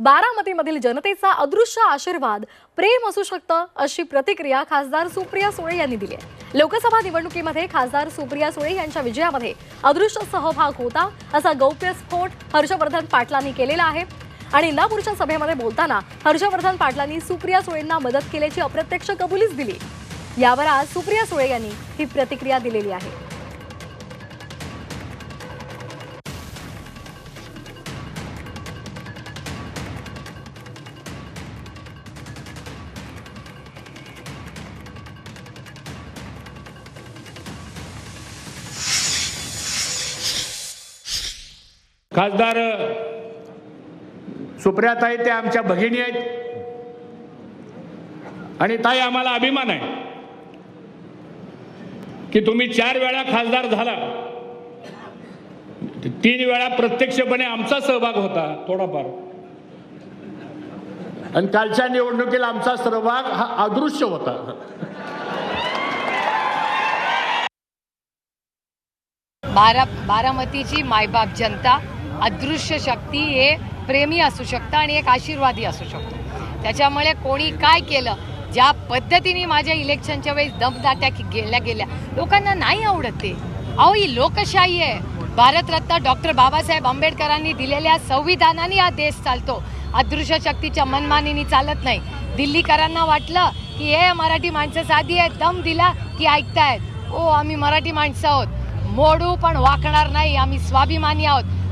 बारामतीमधील जनतेचा अदृश्य आशीर्वाद प्रेम असू शकतं अशी प्रतिक्रिया खासदार सुप्रिया सुळे यांनी दिली आहे. लोकसभा निवडणुकीमध्ये खासदार सुप्रिया सुळे यांच्या विजयामध्ये अदृश्य सहभाग होता असा गौप्यस्फोट हर्षवर्धन पाटलांनी केलेला आहे. आणि इंदापूरच्या सभेमध्ये बोलताना हर्षवर्धन पाटलांनी सुप्रिया सुळेंना मदत केल्याची अप्रत्यक्ष कबुलीच दिली. यावर आज सुप्रिया सुळे यांनी ही प्रतिक्रिया दिलेली आहे. खासदार सुप्रियाताई त्या आमच्या भगिनी आहेत. आणि ताई आम्हाला अभिमान आहे की तुम्ही चार वेळा खासदार झाला. तीन वेळा प्रत्यक्षपणे आमचा सहभाग होता थोडाफार. आणि कालच्या निवडणुकीला आमचा सहभाग हा अदृश्य होता. बारा बारामतीची मायबाप जनता अदृश्य शक्ती हे प्रेमी असू शकतं आणि एक आशीर्वादी असू शकतो. त्याच्यामुळे कोणी काय केलं? ज्या पद्धतीने माझ्या इलेक्शनच्या वेळेस दमदाट्या गेल्या गेल्या लोकांना नाही आवडत ते. अहो ही लोकशाही आहे. भारतरत्न डॉक्टर बाबासाहेब आंबेडकरांनी दिलेल्या संविधानाने हा देश चालतो. अदृश्य शक्तीच्या मनमानीने चालत नाही. दिल्लीकरांना वाटलं की हे मराठी माणसं साधी आहेत. दम दिला की ऐकतायत. ओ आम्ही मराठी माणसं आहोत. मोडू पण वाकणार नाही. आम्ही स्वाभिमानी आहोत.